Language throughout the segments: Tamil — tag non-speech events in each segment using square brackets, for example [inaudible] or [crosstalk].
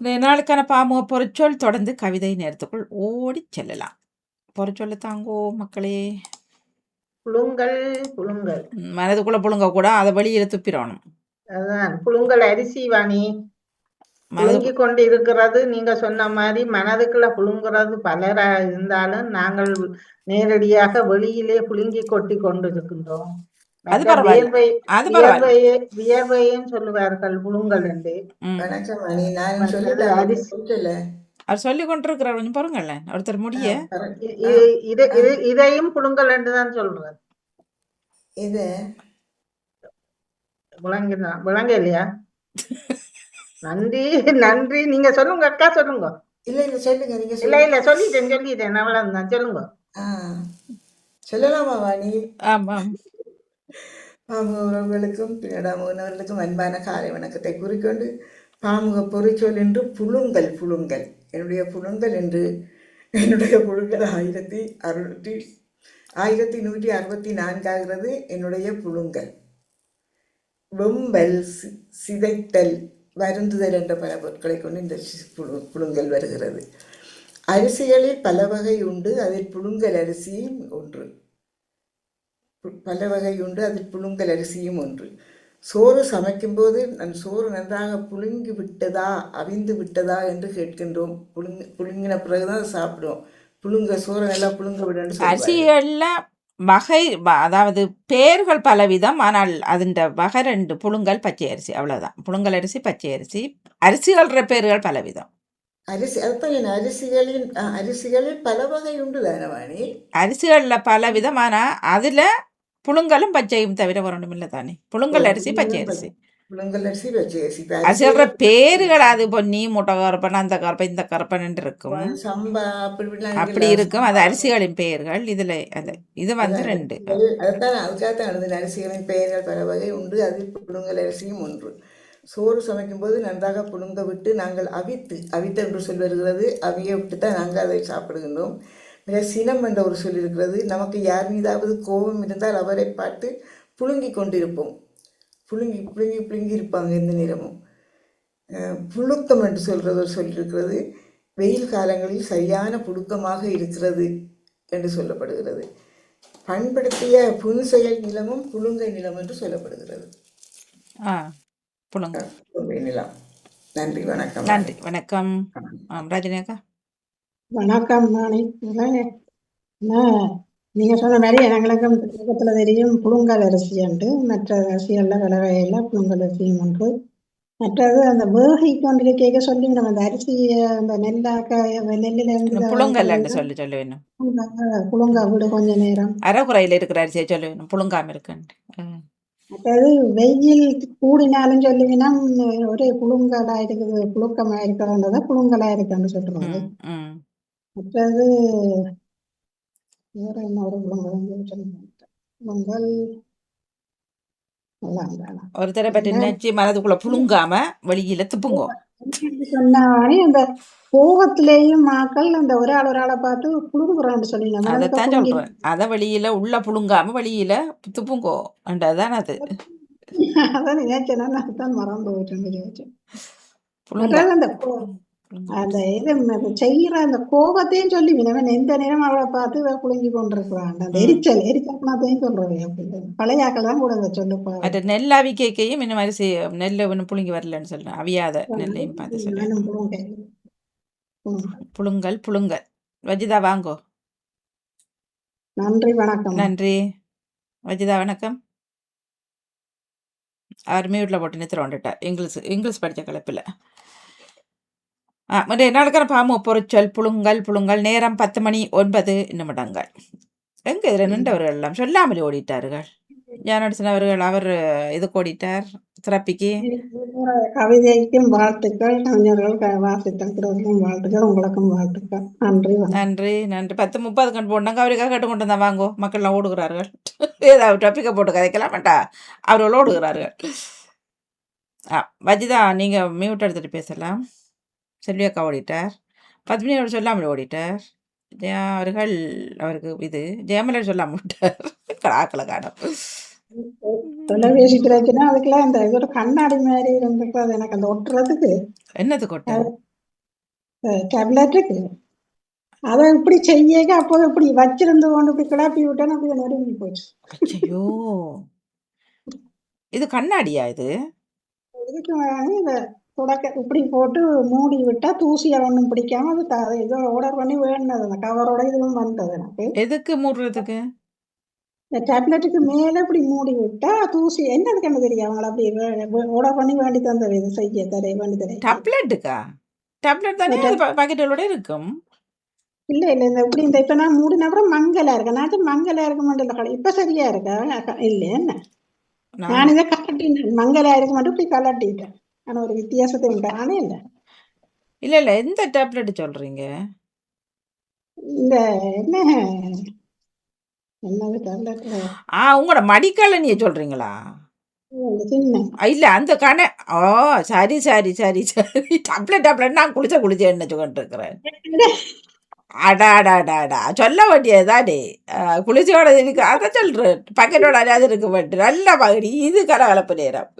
நாளுக்கான பாமுக பொருட்சொல் தொடர்ந்து கவிதை நேரத்துக்குள் ஓடிச் செல்லலாம். பொருட்சொல்லை தாங்கோ மக்களே. புழுங்கல் புழுங்கல். மனதுக்குள்ள புழுங்க கூட அதை வெளியில துப்பிடணும். அதான் புழுங்கல் அரிசி வாணி. புழுங்கி கொண்டு இருக்கிறது நீங்க சொன்ன மாதிரி மனதுக்குள்ள புழுங்குறது பலரா இருந்தாலும் நாங்கள் நேரடியாக வெளியிலே புழுங்கி கொட்டி கொண்டு இருக்கின்றோம் அது பரவாயில்ல. அது வியர்வையும் சொல்லுவார்கள் புழுங்கல் என்று வணக்கம் நான் சொல்லல. அவர் சொல்லி கொண்டிருக்கிறார். கொஞ்சம் பாருங்கள்ல ஒருத்தர் முடிய. இதையும் புழுங்கல் என்று தான் சொல்றேன் இது? விளங்குதான் விளங்க இல்லையா? நன்றி நன்றி. நீங்க சொல்லுங்க அக்கா சொல்லுங்க. இல்ல இல்ல சொல்லுங்க. நீங்க இல்ல இல்ல சொல்லிட்டேன் சொல்லிட்டேன். அவ்வளவுதான் சொல்லுங்க. சொல்லலாமா வாணி? ஆமாம். பாமுக பின்னடாமுகனவர்களுக்கும் அன்பான காலை வணக்கத்தை கூறிக்கொண்டு பாமுக பொறிச்சொல் என்று புழுங்கல் புழுங்கல். என்னுடைய புழுங்கல் என்று என்னுடைய புழுங்கல் ஆயிரத்தி அறுநூற்றி ஆயிரத்தி நூற்றி அறுபத்தி நான்காகிறது என்னுடைய புழுங்கல். வெம்பல் சி- சிதைத்தல் வருந்துதல் என்ற பல பொருட்களை கொண்டு இந்த புழு புழுங்கல் வருகிறது. அரிசிகளில் பல வகை உண்டு. அதில் புழுங்கல் அரிசியும் ஒன்று. பல வகை உண்டு. அதில் புழுங்கல் அரிசியும் ஒன்று. சோறு சமைக்கும்போது நன் சோறு நன்றாக புழுங்கி விட்டதா அவிந்து விட்டதா என்று கேட்கின்றோம். புழுங்க புழுங்கின பிறகுதான் அதை சாப்பிடுவோம். புழுங்க சோறை நல்லா புழுங்க சொல்லுவார்கள் அரிசிகள்ல வகை அதாவது பெயர்கள் பலவிதம் ஆனால் அதிண்ட வகை ரெண்டு புழுங்கல் பச்சை அரிசி அவ்வளவுதான். புழுங்கல் அரிசி பச்சை அரிசி அரிசிகள்ற பேர்கள் பலவிதம். அரிசி அதுதான் அரிசிகளின் அரிசிகளில் பல வகை உண்டு தானவாணி அரிசிகள்ல பலவிதம் ஆனா அதுல புழுங்கலும் பச்சையும் தவிர வரணும் இல்லை தானே புழுங்கல் அரிசி பச்சை அரிசி இப்ப அரிசிகள் பேர்கள் அது பொன்னி முட்டை கருப்பன் அந்த கருப்பன் இந்த கருப்பன் இருக்கும் சம்பா அப்படி இருக்கும் அது அரிசிகளின் பெயர்கள் இதுல அது இது வந்து ரெண்டு அரிசிகளின் பெயர்கள் பல வகை உண்டு அதில் புழுங்கல் அரிசியும் ஒன்று சோறு சமைக்கும்போது நன்றாக புழுங்க விட்டு நாங்கள் அவித்து அவித்து என்று சொல் வருகிறது அவிய விட்டு தான் நாங்கள் அதை சாப்பிடுகின்றோம் பிற சினம் என்ற ஒரு சொல் இருக்கிறது. நமக்கு யார் மீதாவது கோபம் இருந்தால் அவரை பார்த்து புழுங்கி கொண்டிருப்போம். புழுங்கி புழுங்கி புழுங்கி இருப்பாங்க எந்த நேரமும். புழுக்கம் என்று சொல்கிறது ஒரு சொல் இருக்கிறது. வெயில் காலங்களில் சரியான புழுக்கமாக இருக்கிறது என்று சொல்லப்படுகிறது. பண்படுத்திய புன்செயல் நிலமும் புழுங்கை நிலம் என்று சொல்லப்படுகிறது. ஆ புழுங்க. நிலம். நன்றி வணக்கம். நன்றி வணக்கம். ஆம், ரஜினி அக்கா. வணக்கம் நானே நீங்க சொன்ன மாதிரி எங்களுக்கும் பக்கத்துல தெரியும் புழுங்கல் அரிசி உண்டு மற்ற அரிசிகள்ல வில வகையில புழுங்கல் அரிசியும் உண்டு மற்றது அந்த வேகை கொண்டு கேட்க சொல்லி நம்ம அந்த அரிசி அந்த நெல்லாக்க நெல்லில இருந்து புழுங்கல்லன்னு சொல்லி சொல்ல வேணும். புழுங்க விடு கொஞ்ச நேரம். அரைக்குறையில இருக்கிற அரிசியை சொல்ல வேணும். புழுங்காம இருக்குன்ட்டு. மற்றது வெயில் கூடினாலும் சொல்லுவீங்கன்னா ஒரே புழுங்கலா இருக்குது புழுக்கமா இருக்கிறன்றத புழுங்கலா இருக்குன்னு ம். மற்றது வேற என்ன ஒரு ஒருத்தரை பற்றி நினைச்சு மனதுக்குள்ள புழுங்காம வெளியில துப்புங்கோ. சொன்னானே அந்த கோபத்திலேயும் மாக்கள் அந்த ஒரு ஆள் ஒரு ஆளை பார்த்து புழுங்குறான்னு நம்ம அதைத்தான் சொல்றேன். அதை வெளியில உள்ள புழுங்காம வெளியில துப்புங்கோ. அதான் அது? அதான் நினைச்சேன்னா நான் தான் மறந்து போயிட்டேன் அந்த. அந்த இது அது செய்யற அந்த கோபத்தையும் சொல்லி அவன் எந்த நேரம் அவளை பார்த்து இவ புழுங்கி கொண்டிருக்கிறான்? அந்த. எரிச்சல் எரிச்சல்னாத்தையும் சொல்றது அப்படி பழைய ஆக்கள் தான் கூட அதை சொல்லுப்பா மற்ற நெல் அவிக்கைக்கையும் இந்த மாதிரி செய்ய நெல் ஒன்றும் புழுங்கி வரலன்னு சொல்றேன் அவியாத நெல்லையும் பார்த்து ம். புழுங்கல் புழுங்கல். வஜிதா வாங்கோ. நன்றி வணக்கம். நன்றி. வஜிதா வணக்கம். அவர் மியூட்டில் போட்டு வந்துட்டார் இங்கிலீஷ் இங்கிலீஷ் படித்த கலப்பில். மற்ற நடக்கிற பாம்பு பொறிச்சல் புழுங்கல் புழுங்கல். நேரம் பத்து மணி ஒன்பது நிமிடங்கள். எங்கே இதில் நின்றவர்கள் எல்லாம் சொல்லாமல் ஓடிட்டார்கள். ஜானடிசன் அவர்கள் அவர் இது ஓடிட்டார் திறப்பிக்கு கவிதைக்கும் வாழ்த்துக்கள். கவிஞர்கள் வாசித்திருக்கிறவர்களுக்கும் வாழ்த்துக்கள். உங்களுக்கும் வாழ்த்துக்கள். நன்றி. நன்றி நன்றி. பத்து முப்பது கண்டு போட்டாங்க அவருக்காக கேட்டு கொண்டு வந்தா வாங்கோ மக்கள்லாம் ஓடுகிறார்கள். ஏதாவது டாப்பிக்கை போட்டு கதைக்கலாம். வேண்டா. அவர்கள் ஓடுகிறார்கள். ஆ வஜிதா நீங்கள் மியூட் எடுத்துகிட்டு பேசலாம். செல்வி அக்கா ஓடிட்டார். பத்மினி அவர் சொல்லாமல் ஓடிட்டார். ஜெயா அவர்கள் அவருக்கு இது ஜெயமலர் சொல்லாமல் விட்டார். ஆக்களை காணும். தொலைபேசி அதுக்கெல்லாம் இந்த இது ஒரு கண்ணாடி மாதிரி இருந்துட்டு அது எனக்கு அந்த ஒட்டுறதுக்கு. என்னது கொட்டை? டேப்லெட் இருக்கு அதை இப்படி செய்யக்க அப்போ இப்படி வச்சிருந்து கொண்டு இப்படி கிளப்பி விட்டேன்னு அப்படியே நொறுங்கி போச்சு ஐயோ இது கண்ணாடியா இது? இதுக்கு தொடக்க இப்படி போட்டு மூடி விட்டா தூசியை ஒன்றும் பிடிக்காம அது த- இதோ ஆர்டர் பண்ணி வேணுனது அந்த கவரோட இதுவும் வந்தது எனக்கு. எதுக்கு மூடுறதுக்கு? இந்த டேப்லெட்டுக்கு மேலே இப்படி மூடி விட்டா தூசி என்னதுக்கு என்ன தெரியும்? அவங்கள அப்படி ஆர்டர் பண்ணி வேண்டி தந்தது இது செய்ய தரே வேண்டி தரே டப்லெட்டுக்கா டப்லெட் தானே அது பாக்கெட்டோட இருக்கும். இல்ல இல்ல இந்த இப்படி இந்த இப்ப நான் மூடின அப்புறம் மங்கலா இருக்கேன் நான் மங்கலா இருக்க மாட்டேன் இப்ப சரியா இருக்கா? இல்ல என்ன? நான் இதை கலட்டினேன் மங்கலா இருக்க மாட்டேன் இப்படி கலட்டிட்டேன் ஆனா ஒரு வித்தியாசத்தை உண்டு ஆனா இல்ல. இல்ல இல்ல. எந்த டேப்லெட் சொல்றீங்க? இந்த என்ன? என்னது டேப்லெட்? ஆ உங்களோட மடிக்கலனிய சொல்றீங்களா? இல்ல அந்த கண. ஓ சரி சரி சரி சரி. Tablet tablet. நான் குளிச்ச குளிச்ச என்ன சொல்லிட்டு இருக்கிறேன்? அடா அடா அடா அடா. சொல்ல வேண்டியதாடே குளிச்சோட இருக்கு அதை சொல்றேன். பாக்கெட்டோட அது இருக்கு பட்டு நல்ல பகுதி. இது கலகலப்பு நேரம்.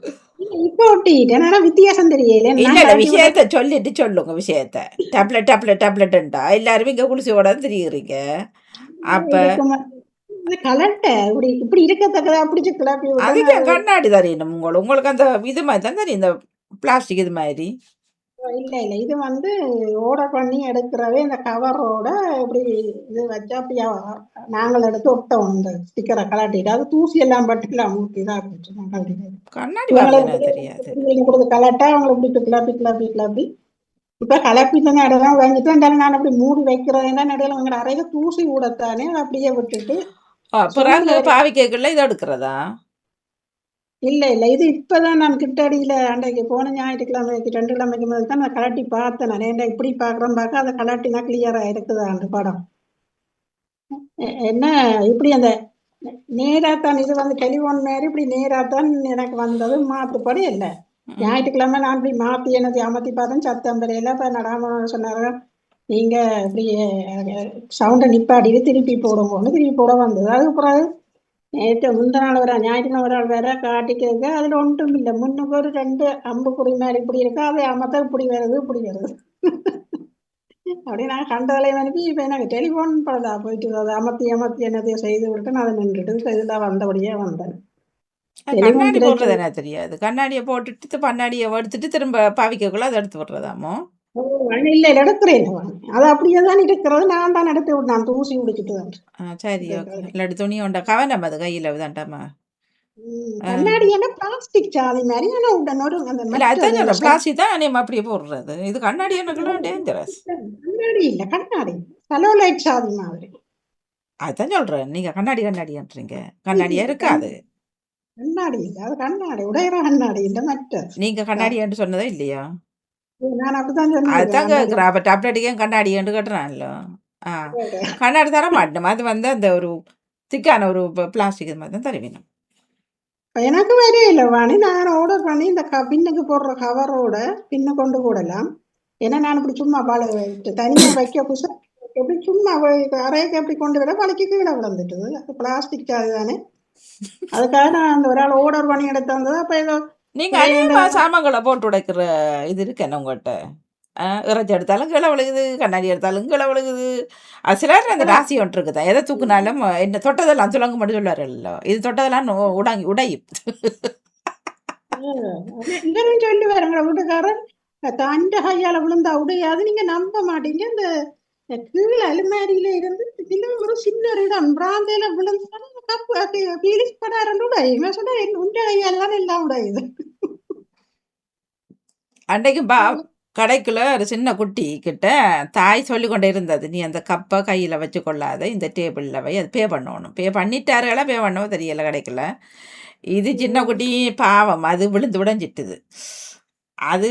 இப்ப ஒட்டிட்டேன் ஆனா வித்தியாசம் தெரியல இல்ல விஷயத்த சொல்லிட்டு சொல்லுங்க விஷயத்த. டப்லெட் டப்லெட் டப்லெட்ண்டா எல்லாருமே இங்க குளிச்சோட தெரியுறீங்க. அப்ப கலட்ட இப்படி இப்படி இருக்கத்தக்கதா பிடிச்சு கிளப்பி அதுக்கு கண்ணாடி தரணும் உங்களுக்கு உங்களுக்கு அந்த இது மாதிரி தான் தெரியும் இந்த பிளாஸ்டிக் இது மாதிரி? இல்ல இல்ல. இது வந்து ஆர்டர் பண்ணி எடுக்கிறவே இந்த கவரோட இப்படி இது வச்சா அப்படியா நாங்கள் எடுத்து ஒட்டோம் இந்த ஸ்டிக்கரை கலாட்டிட்டு அது தூசி எல்லாம் பட்டு எல்லாம் ஊற்றி தான் போச்சு. நாங்கள் கண்ணாடி கொடுத்து கலட்டா அவங்களை இப்படி கிளப்பி கிளப்பி கிளப்பி இப்ப கலப்பி தான் இடம் வாங்கிட்டு இருந்தாலும் நான் அப்படி மூடி வைக்கிறேன். என்ன நடுவில் உங்களோட அறையில தூசி ஊடத்தானே அதை அப்படியே விட்டுட்டு பிறகு பாவிக்கைக்குள்ள இது எடுக்கிறதா? இல்ல இல்ல. இது இப்பதான் நான் கிட்டடியில அன்றைக்கு போன ஞாயிற்றுக்கிழமைக்கு ரெண்டு கிழமைக்கு முதல் தான் நான் கலட்டி பார்த்தேன் நான். ஏன்டா இப்படி பாக்குறேன் பார்க்க அதை கலட்டினா கிளியரா இருக்குதா அந்த படம்? எ- என்ன இப்படி அந்த நேராத்தான் இது வந்து டெலிஃபோன் மாதிரி இப்படி நேராத்தான் எனக்கு வந்தது. மாத்துப்படி இல்லை. ஞாயிற்றுக்கிழமை நான் இப்படி மாத்தி என்னது அமர்த்தி பார்த்தேன். சத்தம் பெரியல இப்ப நடாம சொன்னாரு நீங்க இப்படி சவுண்டை நிப்பாட்டிட்டு திருப்பி போடுவோம்னு திருப்பி போட வந்தது. அதுக்கு பிறகு நேற்று முந்தின நாள் வர ஞாயிற்றுக்கிழமை ஒரு நாள் வேற காட்டிக்க அதுல ஒன்றும் இல்லை. முன்னுக்கு ஒரு ரெண்டு அம்புக்குறி மாதிரி இப்படி இருக்கு. அதை அமர்த்த இப்படி வருது இப்படி வருது. அப்படி நான் கண்டதலை அனுப்பி இப்ப எனக்கு டெலிஃபோன் படதா போயிட்டு அதை அமர்த்தி அமர்த்தி என்னதையும் செய்து விட்டு நான் அதை நின்றுட்டு இதுல வந்தபடியே வந்தேன். கண்ணாடி போடுறது என்ன தெரியாது. கண்ணாடியை போட்டுட்டு கண்ணாடியை எடுத்துட்டு திரும்ப பாவிக்கக்குள்ள அதை எடுத்து விடுறதாமோ? இல்ல எடுக்கிறேன் அது அப்படியே தான் இருக்கிறது. நான் தான் விட்டு நான் தூசி குடிச்சிட்டு சரி ஓகே. இல்லாட்டி துணி உண்டா? கவனம் அது கையில் தாண்டாமா கண்ணாடி என்ன? பிளாஸ்டிக் சாதி மாதிரி. ஆனா உடனோடு அந்த பிளாஸ்டிக் தான் நம்ம அப்படியே போடுறது. இது கண்ணாடி டேஞ்சரஸ் கண்ணாடி இல்ல கண்ணாடி சலோலைட் சாதி மாதிரி. அதான் சொல்றேன். நீங்க கண்ணாடி கண்ணாடின்றீங்க. கண்ணாடியா இருக்காது. கண்ணாடி இல்ல. அது கண்ணாடி உடையிற கண்ணாடி இல்ல மற்ற நீங்க கண்ணாடியான்னு சொன்னதே இல்லையா? நான் அப்படிதான் அதுதான் சொன்னேன் கேட்குறேன் அப்போ டப்லெட்டுக்கே கண்ணாடியான்னு கேட்டுறான்ல ஆ. கண்ணாடி தர மாட்டேன். அது வந்து அந்த ஒரு திக்கான ஒரு பிளாஸ்டிக் இது மாதிரி தான் தருவீங்க எனக்கு வரையில வாணி. நான் ஆர்டர் பண்ணி இந்த க- பின்னுக்கு போடுற கவரோட பின்ன கொண்டு போடலாம். ஏன்னா நான் இப்படி சும்மா பழ தனியா வைக்க புதுசா எப்படி சும்மா வை- அறைக்கு எப்படி கொண்டு வர பழக்கி கீழே விழுந்துட்டுது. பிளாஸ்டிக் தானே அதுக்காக நான் அந்த ஒரு ஆள் ஆர்டர் பண்ணி எடுத்து வந்தது அப்ப ஏதோ நீங்க இந்த- சாமான்களை போட்டு உடைக்கிற இது இருக்கு என்ன உங்கள்கிட்ட இறைச்சி எடுத்தாலும் கீழே விழுகுது கண்ணாடி எடுத்தாலும் கீழே விழுகுது. சிலர் அந்த ராசி ஒன்று இருக்குதா? எதை தூக்குனாலும் என்ன தொட்டதெல்லாம் துலங்க மட்டும் சொல்லுவாருல்ல. இது தொட்டதெல்லாம் உடாங்கி உடையும். இவரும் சொல்லி வரங்கள வீட்டுக்காரன் தண்ட கையால விழுந்தா உடையாது. நீங்க நம்ப மாட்டீங்க. இந்த கீழே அலுமாரியில இருந்து இதுல ஒரு சின்ன இடம் பிராந்தையில விழுந்தாலும் கப்பு பீலிஸ் படாரண்டு உடையும் சொன்னா உண்ட கையால தான் எல்லாம் உடையுது அன்றைக்கும் பா கடைக்குள்ள ஒரு சின்ன குட்டி கிட்ட தாய் சொல்லி கொண்டே இருந்தது நீ அந்த கப்பை கையில் வச்சு கொள்ளாத இந்த டேபிளில் வை அது பே பண்ணணும். பே பண்ணிட்டாருகளா பே பண்ணவோ தெரியல கடைக்குள்ள. இது சின்ன குட்டி பாவம் அது விழுந்து விடஞ்சிட்டுது அது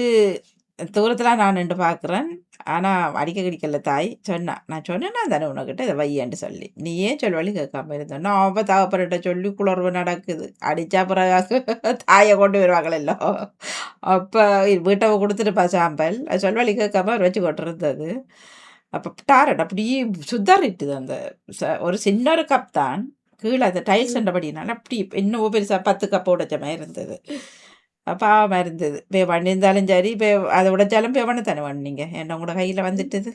தூரத்தில் நான் நின்று பார்க்குறேன். ஆனால் அடிக்க கிடைக்கல தாய் சொன்னா நான் சொன்னேன்னா தானே உனக்கிட்ட இதை வையேன்னு சொல்லி. நீ ஏன் சொல்வழி கேட்காம இருந்தோன்னா அவன் தகப்பர்கிட்ட சொல்லி குளர்வு நடக்குது. அடித்தா பிறகு தாயை கொண்டு வருவாங்களோ அப்போ வீட்டை கொடுத்துருப்பா சாம்பல் அது சொல்வழி கேட்காம அவர் வச்சு கொண்டிருந்தது. அப்போ டாரட் அப்படியே சுத்தரிட்டுது அந்த ச- ஒரு சின்ன ஒரு கப் தான். கீழே அந்த டைல்ஸ் என்றபடினால அப்படி இன்னும் பெருசாக பத்து கப் உடைச்ச மாதிரி இருந்தது. பாவமாக இருந்தது பே பண்ணியிருந்தாலும் சரி பே அதை உடைச்சாலும் பே பண்ணத்தானே பண்ணீங்க என்ன உங்களோட கையில் வந்துட்டுது?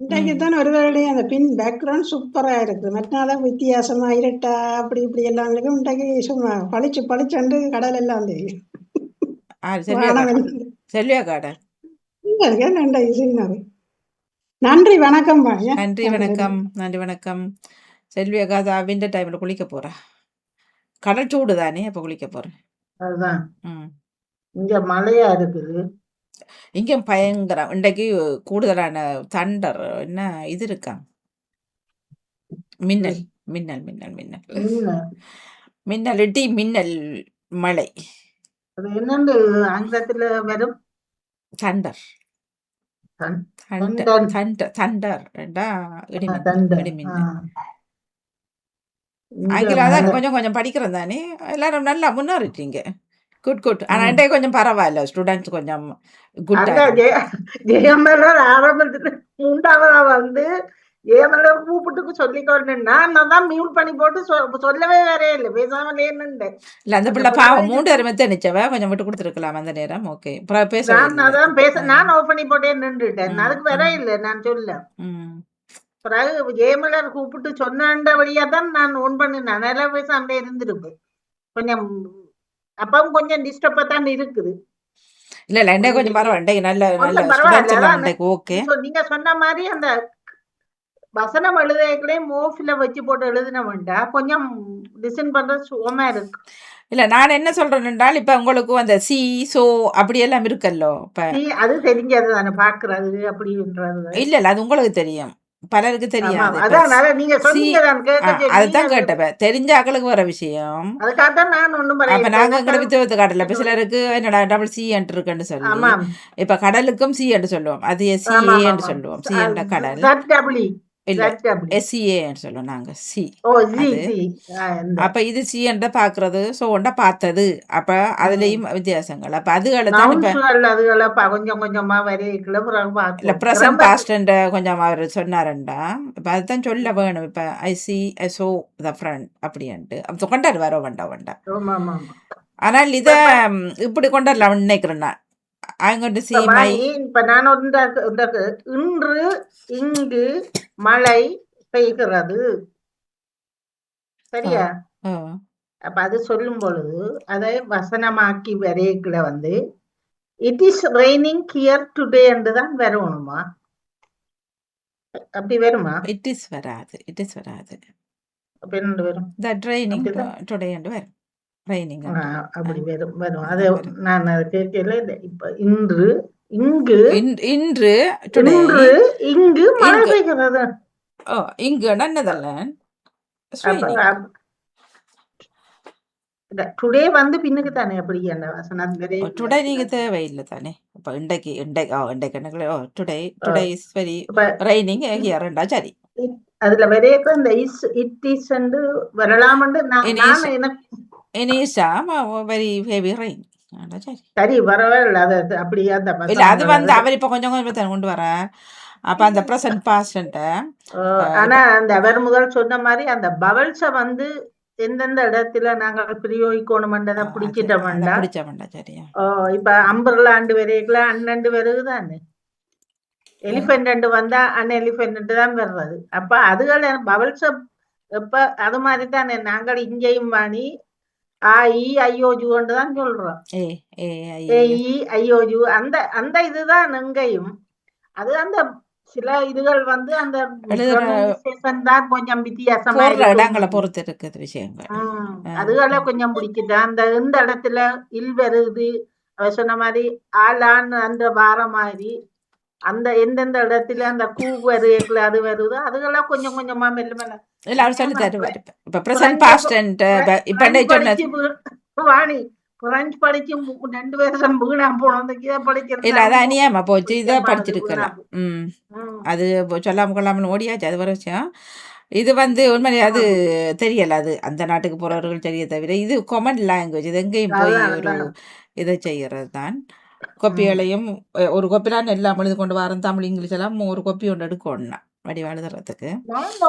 இன்றைக்கு தான் ஒரு வேளை அந்த பின் பேக்ரவுண்ட் சூப்பரா இருக்கு. மற்ற வித்தியாசமா இருட்டா அப்படி இப்படி எல்லாம் இருக்கு. இன்றைக்கு சும்மா பளிச்சு பளிச்சண்டு கடல் எல்லாம் தெரியும் செல்வியா காடா நன்றி வணக்கம் நன்றி வணக்கம். நன்றி வணக்கம். செல்வியா காதா விண்டர் டைமில் குளிக்க போகிறா கடல் சூடு தானே அப்போ குளிக்க போகிறேன் அதுதான். இங்க மழையா இருக்குது. இங்கே பயங்கரம் இன்றைக்கு கூடுதலான தண்டர் என்ன இது இருக்கா? மின்னல் மின்னல் மின்னல் மின்னல். மின்னல். இடி மின்னல் மழை. அது என்னன்னு ஆங்கிலத்துல வரும்? தண்டர் தண்- தண்டர். தண்டர் இடிமின்னல் தண்டன். இடிமின்னல் ஆ. இங்க ஆங்கிலம் தான். கொஞ்சம் கொஞ்சம் படிக்கிறோம் தானே எல்லாரும் நல்லா முன்னேறிட்டீங்க குட் குட் ம். இன்றைக்கு கொஞ்சம் பரவாயில்ல ஸ்டூடெண்ட்ஸ் கொஞ்சம் ஜெய ஜெயமலர் ஆரம்பத்துல மூன்றாவதா வந்து ஜெயமலர் கூப்பிட்டு சொல்லிக்கொண்டு நான் தான் மியூட் பண்ணி போட்டு சொல்லவே வேறே இல்லை பேசாமலே நின்றேன் இல்லை அந்த பிள்ளை பாவம் மூன்று மெத்த நிச்சவ கொஞ்சம் விட்டு கொடுத்துருக்கலாம் அந்த நேரம். ஓகே பேச நான் அதான் பேச நான் ஓபன் பண்ணி போட்டே நின்றுட்டேன். அதுக்கு வேற. இல்லை நான் சொல்ல. பிறகு ஜெயமலர் கூப்பிட்டு சொன்னபடியா தான் நான் ஓன் பண்ணினேன். நல்லா பேசாமலே இருந்திருப்பேன். கொஞ்சம் அப்பவும் கொஞ்சம் டிஸ்டர்பா தான் இருக்குது. இல்லை இல்லை இன்றைக்கு கொஞ்சம் பரவாயில்ல நல்ல நல்ல எல்லாம் ஓகே So, நீங்க சொன்ன மாதிரி அந்த வசனம் எழுதைகளே மோஃபில வச்சு போட்டு எழுதின வேண்டாம் கொஞ்சம் லிசன் பண்றது சுகமா இருக்கு. இல்லை நான் என்ன சொல்றேன் என்றால் இப்போ உங்களுக்கு அந்த சி சோ அப்படியெல்லாம் இருக்கல்லோ இப்போ? அது தெரிஞ்சது தானே பாக்குறது அப்படின்றது. இல்லை இல்லை அது உங்களுக்கு தெரியும். பலருக்கு தெரியாது. அதுதான் அது- கேட்டப்ப. தெரிஞ்ச ஆக்களுக்கு வர விஷயம். அப்ப நாங்க எங்கட வித்துவத்து காட்டல. இப்ப சிலருக்கு என்னடா டபுள் சி என்று இருக்குன்னு சொல்லி ஆமா இப்ப கடலுக்கும் சி என்று சொல்லுவோம். அது சி என்று சொல்லுவோம். சி என்ற கடல். சொல்லுவோம் நாங்க. சி. அப்ப இது சி என்ற பாக்குறது சோ ஒண்ட பார்த்தது அப்ப அதுலயும் வித்தியாசங்கள். அப்ப அதுகளை தான் இப்ப கொஞ்சம் கொஞ்சமா வரைக்கல பிறகு இல்ல ப்ரெசன்ட் ரொம்ப பாஸ்ட் கொஞ்சம் அவர் சொன்னாருண்டா. இப்ப அதுதான் சொல்ல வேணும். இப்ப I see I saw the friend அப்படின்ட்டு. அப்ப கொண்டாரு வர வேண்டாம் வேண்டாம். ஆனால் இத இப்படி கொண்டாடலாம் நினைக்கிறேன் நான். I'm going to my இப்ப நான் இன்று இங்கு மழை பெய்கிறது. சரியா? அப்ப அது சொல்லும் பொழுது அதை வசனமாக்கி வரைக்குள்ள வந்து it is raining here today என்று தான் வரணுமா? அப்படி வருமா? இட் இஸ் வராது இட் இஸ் வராது. அப்ப என்ன வரும்? The training. டுடே என்று வரும். ட்ரைனிங் ஆ, அப்படி வரும் வரும் அது வரும். நான் அதை கேட்கல இந்த இப்ப இன்று இங்கு இன்று டுடே இன்று இங்கு மழை இங்கு. பெய்கிறது ஓ இங்கு நெதர்லாண்ட் டுடே வந்து பின்னுக்கு தானே அப்படி அந்த வசனம் வரை டுடே நீங்க தேவையில்லை தானே இப்போ இன்றைக்கு இன்றைக்கு ஓ இன்றைக்கு எனக்கு ஓ டுடே டுடே இஸ் வெரி இப்ப ரைனிங் ஹியர்ண்டா சரி அதுல வரையக்க இந்த இஸ் இட் இஸ் வரலாம்னு நான் நான் is. வெரி ஹெவி சரி சரி வரவே அது அது அப்படியே அந்த இல்ல அது வந்து அவர் இப்ப கொஞ்சம் கொஞ்சம் தான் கொண்டு வர அப்ப அந்த ப்ரெசன்ட் பாஸ்ட் ஆனா அந்த அவர் முதல் சொன்ன மாதிரி அந்த பவல்ஸ வந்து எந்தெந்த இடத்துல நாங்கள் பிரயோகிக்கணும்ன்றதை பிடிச்ச வேண்டாம் சரியா அஹ், இப்ப அம்பர்லாண்டு வரைக்குல அண்ணண்டு வருகுதானே எலிஃபென்ட் வந்தா அன் எலிஃபென்ட் தான் வர்றது அப்ப அதுகள் பவல்ஸ எப்ப அது மாதிரி தானே நாங்கள் இங்கேயும் வாணி ஆ இ ஐயோஜுன்னு தான் சொல்றோம் ஏ இ ஐயோஜு அந்த அந்த இதுதான் எங்கேயும் அது அந்த சில இதுகள் வந்து அந்த தான் கொஞ்சம் வித்தியாசமா. இடங்களை பொறுத்து இருக்குது விஷயங்கள். அதுகளை கொஞ்சம் பிடிக்குது அந்த எந்த இடத்துல இல் வருது சொன்ன மாதிரி ஆளான்னு அந்த வார மாதிரி அந்த எந்தெந்த இடத்துல அந்த கூ வருது அது வருதோ அதுகெல்லாம் கொஞ்சம் கொஞ்சமா மெல்ல மெல்ல. இல்ல அவர் சொல்லி தருவார் இப்ப. இப்ப ப்ரெசன்ட் பாஸ்ட் இப்ப சொன்ன படிச்சு வீ- வாணி பிரெஞ்சு படிச்சு ரெண்டு வருஷம் வீணா போனோம் இதை படிக்கிறது இல்ல அது அநியாயமா போச்சு. இதை படிச்சிருக்கலாம் ம். ம். அது இப்போ சொல்லாம கொள்ளாமல் ஓடியாச்சு அது விஷயம். இது வந்து உண்மையிலே அது தெரியல அது அந்த நாட்டுக்கு போறவர்கள் தெரிய தவிர இது காமன் லாங்குவேஜ் இது எங்கேயும் போய் ஒரு. இதை செய்யறது தான் கொப்பிகளையும் ஒரு கொப்பிலாம் எல்லாம் எழுதி கொண்டு வரேன் தமிழ் இங்கிலீஷ் எல்லாம் ஒரு கொப்பி ஒன்று எடுக்கணும் வடிவா எழுதுறதுக்கு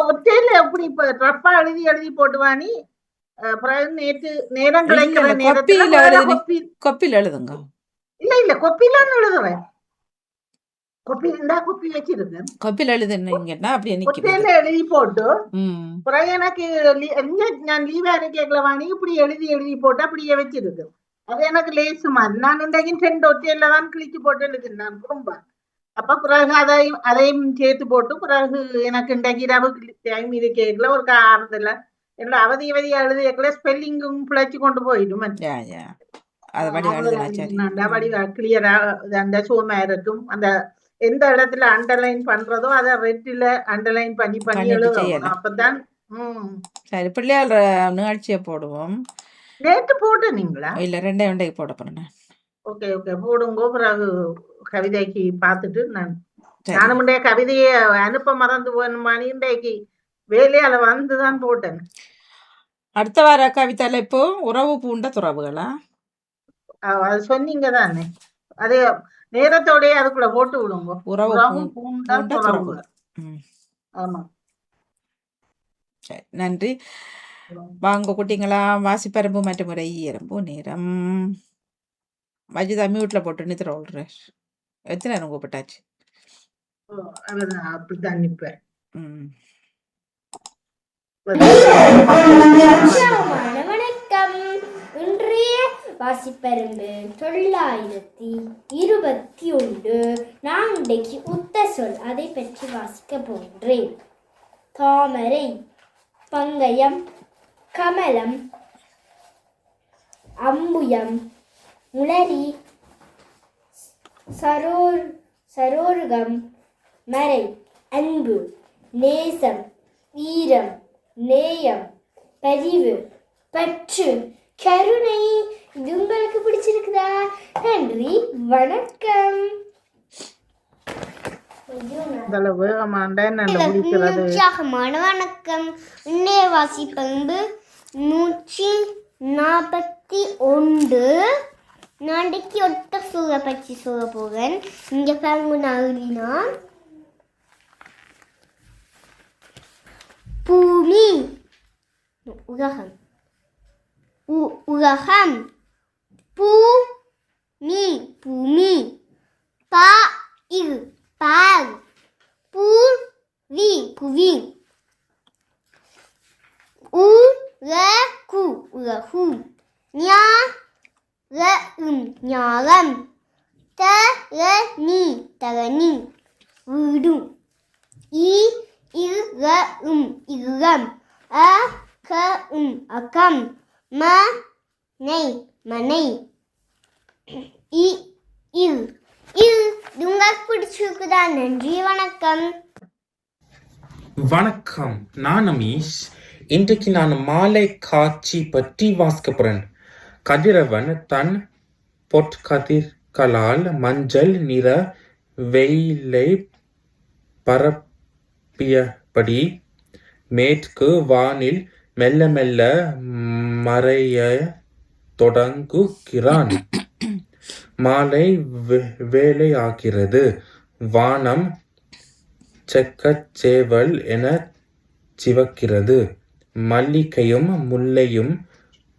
ஒத்தையில எப்படி இப்ப ரஃபா எழுதி எழுதி போட்டு வாணி அஹ் பிறகு நேற்று நேரம் கிடைக்கிற நேரத்துல கொப்பியில வேற எழுதி- கொப்பி கொப்பியில் எழுதுங்க இல்ல இல்ல கொப்பிலான்னு எழுதுறேன் கொப்பி இருந்தா கொப்பி வச்சிருக்கேன் கொப்பியில் எழுதுனீங்கன்னா அப்படியே கொப்பையில எழுதி போட்டு பிறகு எனக்கு நான் லீவா இருக்கேக்கல வாங்கி இப்படி எழுதி எழுதி போட்டு அப்படியே வச்சிருக்கு அது எனக்கு லேசு மாதிரி நான் இன்றைக்கு ரெண்டு ஒற்றையில தான் கிழிச்சு போட்டு எழுதினேன் ரொம்ப அப்ப பிறகு அதையும் அதையும் சேர்த்து போட்டு பிறகு எனக்கு இன்றைக்கு இரவு டைம் இது கேட்கல ஒரு ஆறுதல இல்லை அவதி அவதி எழுதியக்கல ஸ்பெல்லிங்கும் பிழைச்சு கொண்டு போயிடும் கிளியரா அந்த சோமா இருக்கும் அந்த எந்த இடத்துல அண்டர்லைன் பண்றதோ அதை ரெட்டில அண்டர்லைன் பண்ணி பண்ணி செய்யலாம். அப்பதான் சரி பிள்ளையார் நிகழ்ச்சியை போடுவோம் நேத்து போட்டு நீங்களா? இல்லை ரெண்டே ரெண்டைக்கு போட போறேன் ஓகே ஓகே. போடுங்க பிறகு கவிதைக்கு பார்த்துட்டு நான் சரி. நானும் இன்றைய கவிதையை அனுப்ப மறந்து போனமானி இன்றைக்கு வேலையால வந்துதான் போட்டேன். அடுத்த வார கவிதால இப்போ உறவு பூண்ட துறவுகளா? அஹ் அது சொன்னீங்க தானே. அது நேரத்தோடய அதுக்குள்ள போட்டு விடுங்க. உறவு உறவு பூ- பூண்டா பூண்ட துறவு துறவுகள். ம். ஆமா. சரி நன்றி. வாங்க குட்டிங்களா? வாசிப்பரம்பு மற்றும் முறை எறும்பு நேரம். மஜிதா மியூட்ல போட்டு நித்திர விடுறார் எத்தனை நேரம் கூப்பிட்டாச்சு? உற்சாகமான வணக்கம். இன்றைய வாசிப்பெரும்பு தொள்ளாயிரத்தி இருபத்தி ஒன்று நான் இன்றைக்கு உத்த சொல் அதை பற்றி வாசிக்க போகின்றேன். தாமரை பங்கயம் கமலம் அம்புயம் முளரி சரோர் சரோருகம் மறை அன்பு நேசம் ஈரம் நேயம் பரிவு பற்று. கருணை இது உங்களுக்கு பிடிச்சிருக்குதா? நன்றி வணக்கம். உற்சாகமான வணக்கம். இன்றைய வாசிப்பங்கு நூற்றி நாற்பத்தி ஒன்று. நாளைக்கு ஒட்ட சூழ பற்றி சொல்ல போகிறேன் இங்கே பாருங்க நகுலினா பூமி. உலகம். உ- உலகம். பூ மீ பூமி. பா இரு பால். புவி. உ புவி கு உலகு ஞா ம் ஞாலம் தரணி தரணி வீடு இ இரு உம் இரம் அ க உம் அகம் ம நெய் மனை இ இல் இல் உங்களுக்கு பிடிச்சிருக்குதா நன்றி வணக்கம் வணக்கம் நான் அமீஷ் இன்றைக்கு நான் மாலை காட்சி பற்றி வாசிக்க போறேன். கதிரவன் தன் பொற்கதிர்களால் மஞ்சள் நிற வெயிலை பரப்பியபடி மேற்கு வானில் மெல்ல மெல்ல மறைய தொடங்குகிறான். மாலை வே- வேலையாகிறது வானம் செக்கச்சேவல் என சிவக்கிறது. மல்லிகையும் முல்லையும்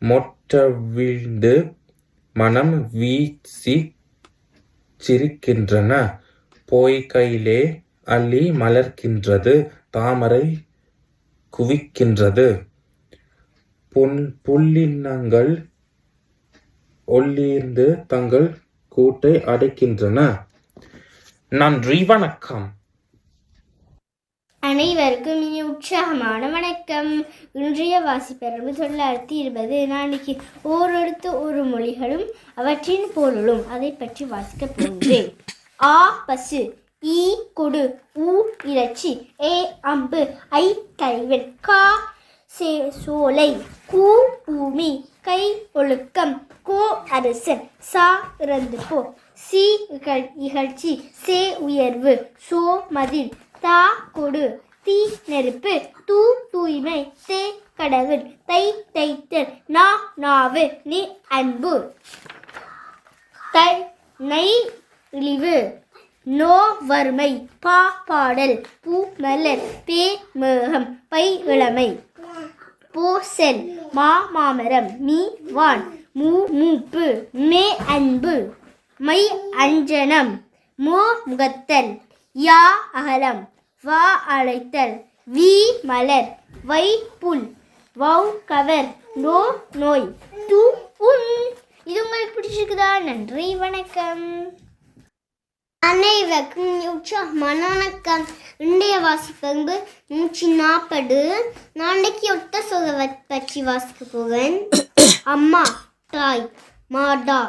மொட்டவிழ்ந்து மனம் வீசி சிரிக்கின்றன. பொய்கையிலே அள்ளி மலர்க்கின்றது தாமரை குவிக்கின்றது. புல் புல்லினங்கள் ஒளிர்ந்து தங்கள் கூட்டை அடைக்கின்றன. நன்றி வணக்கம். அனைவருக்கும் இனி உற்சாகமான வணக்கம். இன்றைய வாசிப்பெரும்பு தொள்ளாயிரத்தி இருபது. நாளைக்கு ஓரெழுத்து ஒரு மொழிகளும் அவற்றின் பொருளும் அதை பற்றி வாசிக்க போகிறேன் ஆ பசு. ஈ கொடு. ஊ இறைச்சி. ஏ அம்பு. ஐ தலைவன் கா சே சோலை. கூ பூமி. கை ஒழுக்கம். கோ அரசன். சா இறந்து போ சி இகழ் இகழ்ச்சி. சே உயர்வு. சோ மதில். தா கொடு. தீ நெருப்பு. தூ தூய்மை. தே கடவுள். தை தைத்தல். நா நாவு. நீ அன்பு. தை நை இழிவு. நோ வறுமை. பா பாடல். பூ மலர் பே மேகம். பை இளமை. போ மா மாமரம். மீ வான். மூ மூப்பு. மே அன்பு. மை அஞ்சனம். மோ முகத்தல். யா அகலம். வா அழைத்தல். வி மலர். வை புல். வௌ கவர். நோ நோய். து உன். இது உங்களுக்கு பிடிச்சிருக்குதா? நன்றி வணக்கம். அனைவருக்கும் உற்சாகமான வணக்கம். இன்றைய வாசிப்பங்கு நூற்றி நாற்பது நாளைக்கு ஒட்ட சொக பற்றி வாசிக்க போவேன் [coughs] அம்மா தாய் மாதா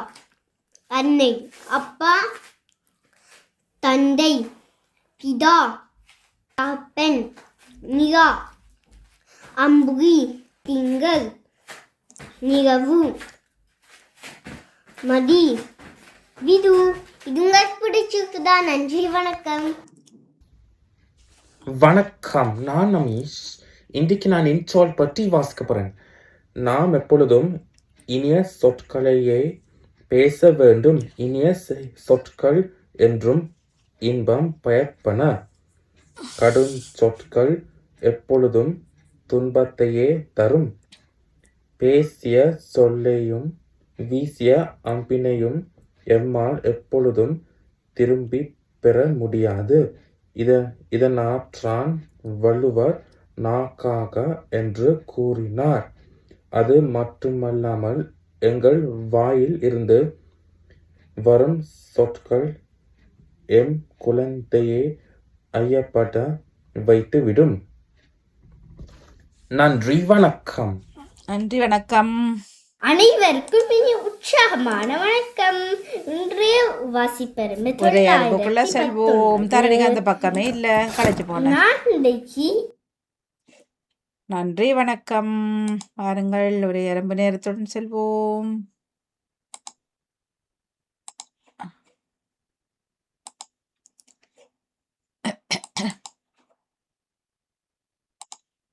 அன்னை அப்பா தந்தை பிதா தகப்பன் நிகா அம்புகி திங்கள் நிகவு மதி விது இது உங்களுக்கு பிடிச்சிருக்குதா நன்றி வணக்கம். வணக்கம். நான் நமீஷ் இன்றைக்கு நான் இன்சால் பற்றி வாசிக்க போகிறேன் நாம் எப்பொழுதும் இனிய சொற்களையே பேச வேண்டும். இனிய சொற்கள் என்றும் இன்பம் பயப்பன. கடும் சொற்கள் எப்பொழுதும் துன்பத்தையே தரும். பேசிய சொல்லையும் வீசிய அம்பினையும் எம்மால் எப்பொழுதும் திரும்பி பெற முடியாது. இத இதனாற்றான் வள்ளுவர் நாக்காக என்று கூறினார். அது மட்டுமல்லாமல் எங்கள் வாயில் இருந்து வரும் சொற்கள் எம் குழந்தையை ஐயப்பட வைத்துவிடும் நன்றி வணக்கம். நன்றி வணக்கம். அனைவருக்கும் இனி உற்சாகமான வணக்கம். இன்றைய வாசிப்பெருமை செல்வோம். தரணிக்கு அந்த பக்கமே இல்ல. நான் இன்றைக்கு நன்றி வணக்கம். வாருங்கள் ஒரு எறும்பு நேரத்துடன் செல்வோம்.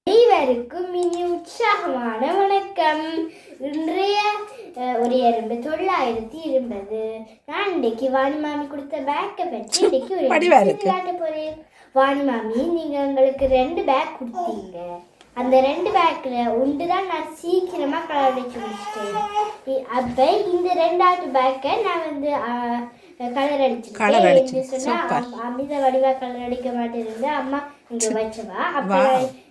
அனைவருக்கும் இனி உற்சாகமான வணக்கம். இன்றைய ஒரு எறும்பு தொள்ளாயிரத்தி இருபது. நான் இன்றைக்கு வாணி மாமி கொடுத்த பேக்கை பற்றி இன்றைக்கு ஒரு. காட்ட போறேன். வாணி மாமி நீங்க எங்களுக்கு ரெண்டு பேக் கொடுத்தீங்க. அந்த ரெண்டு பேக்ல ஒன்று தான் நான் சீக்கிரமா கலர் அடிச்சு முடிச்சிட்டேன். அப்ப இந்த ரெண்டாவது பேக்கை நான் வந்து கலர் அடிச்சு, super. அம்- அமித வடிவா கலர் அடிக்க மாட்டேன் அம்மா இங்க வச்சவா? அப்ப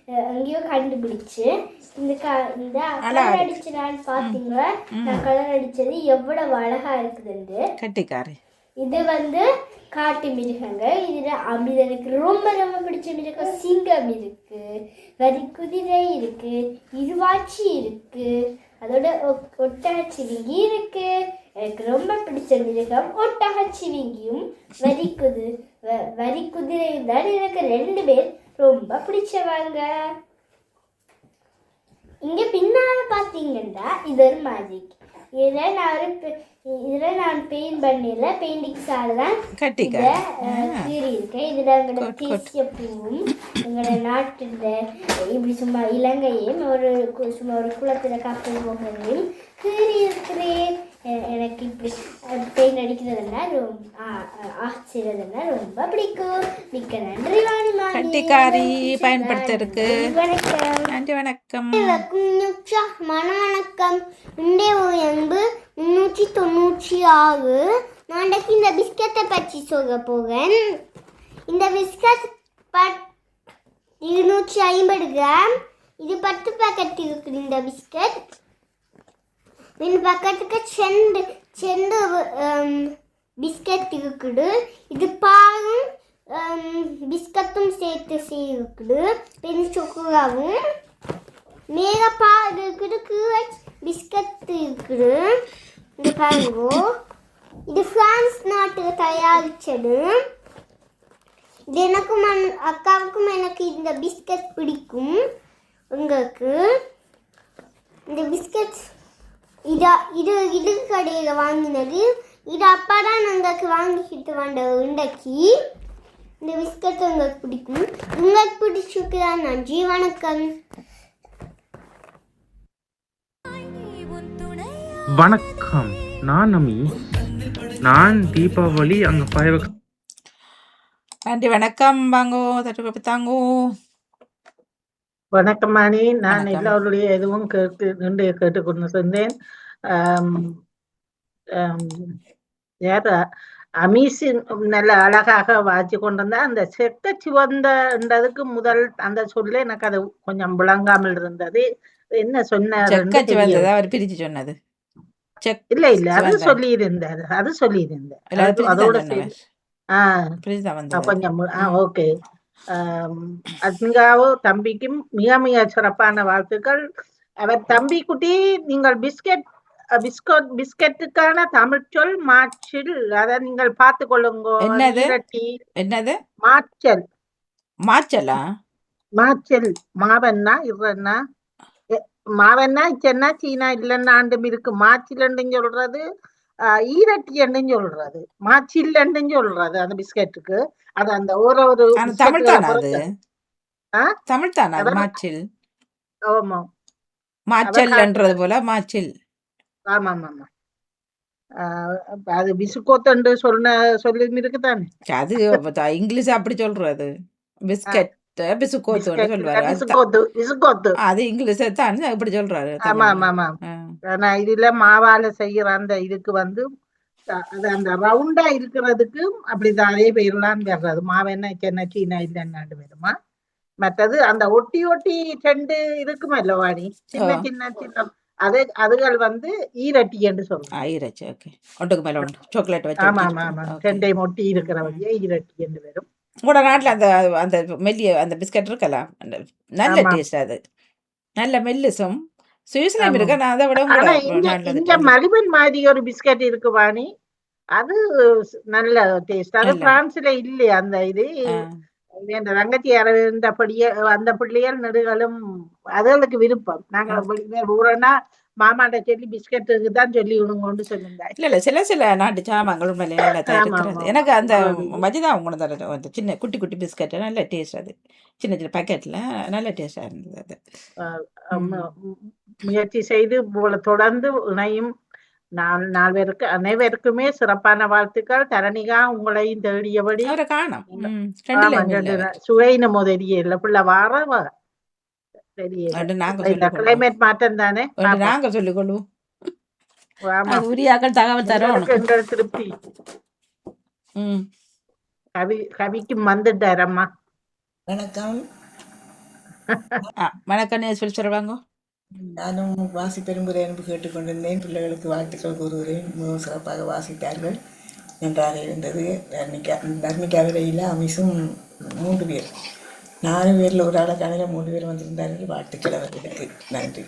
எங்கேயோ கண்டுபிடிச்சு இந்த இந்த கலர் இருக்கு. அடிச்சு நான் பாத்தீங்களா? நான் கலர் அடிச்சது எவ்வளவு அழகா இருக்குதுன்னு கட்டிக்காரி. இது வந்து காட்டு மிருகங்கள். இதுல அமிதனுக்கு ரொம்ப ரொம்ப பிடிச்ச மிருகம் சிங்கம் இருக்கு. வரி குதிரை இருக்கு. இருவாச்சி இருக்கு. அதோட ஒ- ஒட்டகச்சிவிங்கி இருக்கு. எனக்கு ரொம்ப பிடிச்ச மிருகம் ஒட்டகச்சிவிங்கியும் வரி குது வ- வரி குதிரையும் தான் எனக்கு ரெண்டு பேர் ரொம்ப பிடிச்சவங்க. இங்க பின்னால பாத்தீங்கன்னா இது ஒரு மேஜிக் இதை நான் ஒரு இதுல நான் பெயிண்ட் பண்ணல பெயிண்டிங் சால தான் கீறி இருக்கேன் இதுல எங்களோட. தேசிய பூவும் எங்களோட நாட்டுல இப்படி சும்மா இலங்கையும் ஒரு சும்மா ஒரு குளத்துல கப்பல் போகிறதையும் கீறி இருக்கிறேன் எனக்கு இப்படி பெயிண்ட் அடிக்கிறதுனா ரொம்ப ஆ- ஆ- ஆச்சரியதுன்னா ரொம்ப பிடிக்கும். மிக்க நன்றி வாணி மாமி. கட்டிக்காரி பயன்படுத்துறதுக்கு. வணக்கம். நன்றி வணக்கம். மன வணக்கம் ஒரு எண்பு முன்னூற்றி தொண்ணூற்றி ஆறு. நாளைக்கு இந்த பிஸ்கட்டை பற்றி சொல்ல போகிறேன் இந்த பிஸ்கட் பட் இருநூற்றி ஐம்பது கிராம். இது பத்து பேக்கெட் இருக்குது இந்த பிஸ்கட். இந்த பக்கத்துக்கு செண்டு செண்டு பிஸ்கட் இருக்குது. இது பாலும் பிஸ்கட்டும் சேர்த்து இருக்குது. பெண் சுக்குராவும் மேல பால் இருக்குது கீழே பிஸ்கட் இருக்குது. இந்த பாருங்கோ. இது பிரான்ஸ் நாட்டுக்கு தயாரிச்சது. இது எனக்கும் அக்காவுக்கும் எனக்கு இந்த பிஸ்கட் பிடிக்கும். உங்களுக்கு இந்த பிஸ்கட் இதா இது இது கடையில் வாங்கினது. இது அப்பா தான் எங்களுக்கு வாங்கிக்கிட்டு வந்த இன்றைக்கு. இந்த பிஸ்கட் உங்களுக்கு பிடிக்கும். உங்களுக்கு பிடிச்சிருக்குதா நன்றி வணக்கம். வணக்கம். நான் நமி நான் தீபாவளி அங்க ஃபைவ் நன்றி வணக்கம். வாங்கோ தட்டு தாங்கோ. வணக்கம் மணி நான். எல்லோருடைய எதுவும் கேட்டு நின்று கேட்டுக்கொண்டு இருந்தேன் ஆம், ஆம், யார் அமீசின் நல்ல அழகாக வாசி கொண்டிருந்தா அந்த செக்க சிவந்தன்றதுக்கு முதல் அந்த சொல்ல எனக்கு அது கொஞ்சம் விளங்காமல் இருந்தது என்ன சொன்னார் அவர் பிரிச்சு சொன்னது இல்ல இல்ல அது. சொல்லி இருந்தார் அது சொல்லி இருந்தார் அதோட ஆஹ் கொஞ்சம் ஆ ஓகே அத்மிகாவோ தம்பிக்கும் மிக மிக சிறப்பான வாழ்த்துக்கள் அவர் தம்பி குட்டி நீங்கள் பிஸ்கெட் பிஸ்கட் பிஸ்கெட்டுக்கான தமிழ் சொல் மாற்றில் அதை நீங்கள் பார்த்து கொள்ளுங்க என்னது? என்னது? மாற்றல். மாச்சலா மாற்றல். மாவன்னா இருன்னா மாவன்னா சென்னா சீனா இல்லைன்னாண்டும் இருக்கு மாச்சிலன்னு சொல்றது ஈரட்டி என்னன்னு சொல்றது. மாச்சில்லன்னு சொல்றது அந்த பிஸ்கெட்டுக்கு. அது அந்த ஒரு ஒரு தமிழ் தானா அது? தமிழ் தானா. மாச்சில் ஆமா. மாச்சல்ன்றது போல மாச்சில் ஆமா ஆமா அது பிசுக்கோத்தண்டு சொன்ன சொல்லி இருக்குதானே? அது இங்கிலீஷ் அப்படி சொல்றது பிஸ்கட் பிசுக்கோத்துன்னு பிஸ்கட் சொல்லுவாரு. அது பிசுக்கோத்து பிசுக்கோத்து அது இங்கிலீஷ் தான் இப்படி சொல்றாரு. ஆமா. ஆமா ஆமா. ஆனா இதுல மாவால செய்யற அந்த இதுக்கு வந்து அது அந்த ரவுண்டா இருக்கிறதுக்கு அப்படிதான். அதே பேர்லாம் வர்றது. மாவெண்ண சென்னை சீனா இல்லைன்னாண்டு வருமா மற்றது அந்த ஒட்டி ஒட்டி ரெண்டு இருக்குமா இல்ல வாணி? சின்ன. சின்ன சின்ன அது அதுகள் வந்து ஈரட்டி என்று சொல்றோம். ஆயிரச்சு ஓகே ஒன்றுக்கு மேல ஒன்று. சாக்லேட் வச்சு ஆமா. ஆமா ஆமா. ரெண்டையும் ஒட்டி இருக்கிற வழியே ஈரட்டி என்று வரும். உங்களோட நாட்டுல அந்த அந்த மெல்லிய அந்த பிஸ்கட் இருக்கலாம் நல்ல. டேஸ்ட் அது. நல்ல மெல்லிசும். சுவிஸ்லயும் ஆமா. இருக்கு. நான் அதை விட இங்க மலிபன் மாதிரி ஒரு பிஸ்கட் இருக்கு வாணி. அது நல்ல டேஸ்ட் அது. பிரான்ஸ்ல இல்லையா அந்த இது. இந்த ரங்கத்தி அரவிந்த படிய அந்த பிள்ளைகள் நெடுகளும் அதுகளுக்கு விருப்பம். நாங்க வெளியில ஊரனா மாமாட்ட சொல்லி பிஸ்கட்டுக்கு தான் சொல்லி விடுங்கன்னு சொல்லியிருந்தாங்க இல்ல இல்ல சில சில நாட்டு சாமான்கள் உண்மையிலே ஆமா. எனக்கு அந்த மஜிதா உங்களை தர அந்த சின்ன குட்டி குட்டி பிஸ்கட் நல்ல டேஸ்ட் அது. சின்ன சின்ன பாக்கெட்ல நல்ல டேஸ்டா இருந்தது அது. முயற்சி செய்து போல தொடர்ந்து இணையும். நால் நால்வருக்கு அனைவருக்குமே சிறப்பான வாழ்த்துக்கள். தரணிகா உங்களையும் தேடியபடி. சுவையின முதலிய இல்ல. பிள்ளை வாரவ கிளைமேட் மாற்றம் தானே. நாங்க சொல்லிக் கொள்வோம். ஆமா அது உரியாக்கள் தகவல் எங்கள் திருப்தி. ம். கவி கவிக்கு வந்துட்டாரம்மா வணக்கம். வணக்கம் சொல்லி சொல்லுவாங்க நானும் வாசி பெரும்புரை அன்பு கேட்டுக்கொண்டிருந்தேன். பிள்ளைகளுக்கு வாழ்த்துக்கள் கூறுகிறேன். மிகவும் சிறப்பாக வாசித்தார்கள். நன்றாக இருந்தது. தர்மிகா தர்மிகா விலையில் அமிசும் மூன்று பேர். நாலு பேரில் ஒரு ஆளை காலையில் மூன்று பேர் வந்திருந்தார்கள். வாழ்த்துக்கள் அவர்களுக்கு. நன்றி.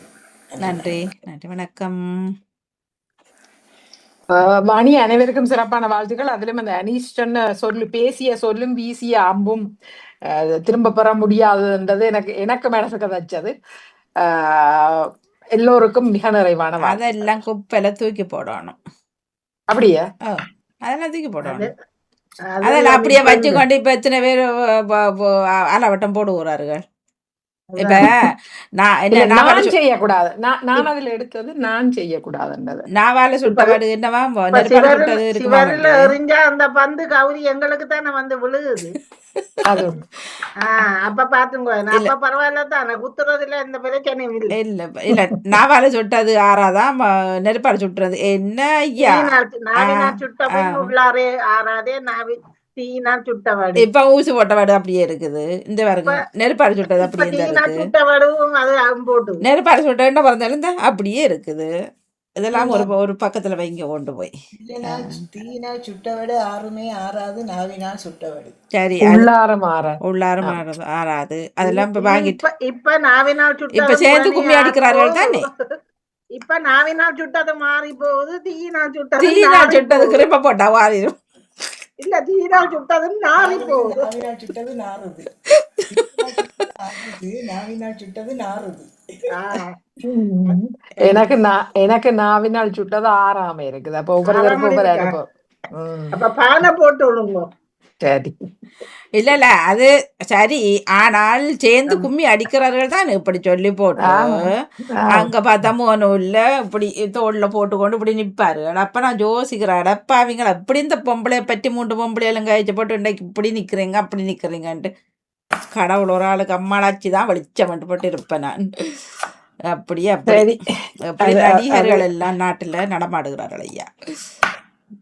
நன்றி. நன்றி. வணக்கம். ஆஹ் வாணி அனைவருக்கும் சிறப்பான வாழ்த்துக்கள். அதிலும் அந்த அனீஷ் சொன்ன சொல்லு பேசிய சொல்லும் வீசிய அம்பும் ஆஹ் திரும்ப பெற முடியாதுன்றது எனக்கு எனக்கு மனசுக்கு தச்சது. எல்லோருக்கும் மிக நிறைவான. அதெல்லாம் குப்பையில தூக்கி போடணும் அப்படியா அதெல்லாம் தூக்கி போடணும் அது அதெல்லாம் அப்படியே வச்சு கொண்டு இப்ப எத்தனை பேர் அலவட்டம் போடுகிறார்கள் இப்ப நான் என்ன நான் நான் செய்யக்கூடாது. நான் நான் அதுல எடுத்தது நான் செய்யக்கூடாதுன்றது. நாவால சுட்டபாடு என்னவா? சுட்டது எறிஞ்சா அந்த பந்து கவுரி எங்களுக்கு தானே வந்து விழுகுது. அப்ப பாத்துங்க. அப்ப பரவாயில்ல தானே. குத்துறதுல எந்த பிரச்சனையும் இல்லை. இல்ல இல்ல நாவால சுட்டது ஆறாதான் நெருப்பால சுட்டுறது. என்ன ஐயா சுட்டபின் ஆ. உள்ளாரே ஆறாதே. நாவி தீயினால் சுட்டவாடு. இப்ப ஊசி போட்டவாடு அப்படியே இருக்குது. இந்த பாருங்க நெருப்பால சுட்டது அப்படியே தான் தீயினால் இருக்கு. சுட்டவாடும் அது போட்டு. நெருப்பால சுட்ட என்ன பிறந்தாலும் இந்த அப்படியே இருக்குது. இதெல்லாம் ஒரு ஒரு பக்கத்துல வைங்க கொண்டு போய். தீயினால் தீயினால் சுட்டவடு ஆறுமே ஆறாது நாவினால் சுட்டவடு. சரி அது உள்ளார மாற. உள்ளார மாறது ஆறாது. அதெல்லாம் இப்ப வாங்கிட்டு இப்ப இப்ப நாவினால் சுட்டது இப்ப சேர்ந்து கும்மி அடிக்கிறார்கள். தானே? இப்ப நாவினால் சுட்டது மாறி போகுது தீயினால் சுட்டது தீனா நாறி சுட்டது போகுது. கிருப்ப போட்டா வாரிடும் இல்ல தீயினால் சுட்டது நாறி போகுது நாவினால் சுட்டது நாறுது நாவினால் சுட்டது நாறுது ஆ, எனக்கு நான் எனக்கு நாவினால் சுட்டது ஆறாம இருக்குது அப்ப ஒவ்வொரு உம் அப்ப பானை போட்டு விடுங்க சரி இல்ல இல்ல அது சரி ஆனால் சேர்ந்து கும்மி அடிக்கிறார்கள் தான் இப்படி சொல்லி போட்டு. அங்க பார்த்தா மோனூல்ல இப்படி தோல்ல போட்டுக்கொண்டு இப்படி நிப்பாருகள் அப்ப நான் யோசிக்கிறேன். அடப்பாவிங்களா அப்படி இந்த பொம்பளைய பற்றி மூன்று பொம்பளையெல்லாம் கழிச்சு போட்டு இன்னைக்கு இப்படி நிக்கிறீங்க அப்படி நிக்கிறீங்கன்ட்டு. கடவுள் ஒரு ஆளுக்கு அம்மாளாச்சி தான் வெளிச்சம் போட்டு இருப்பேன் நான். அப்படியே அப்படி. நடிகர்கள் எல்லாம் நாட்டுல நடமாடுகிறார்கள் ஐயா.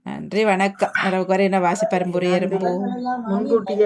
நன்றி வணக்கம். நிறைவு குறை என்ன வாசிப்பெரும்புரிய எறும்பு முன்கூட்டியே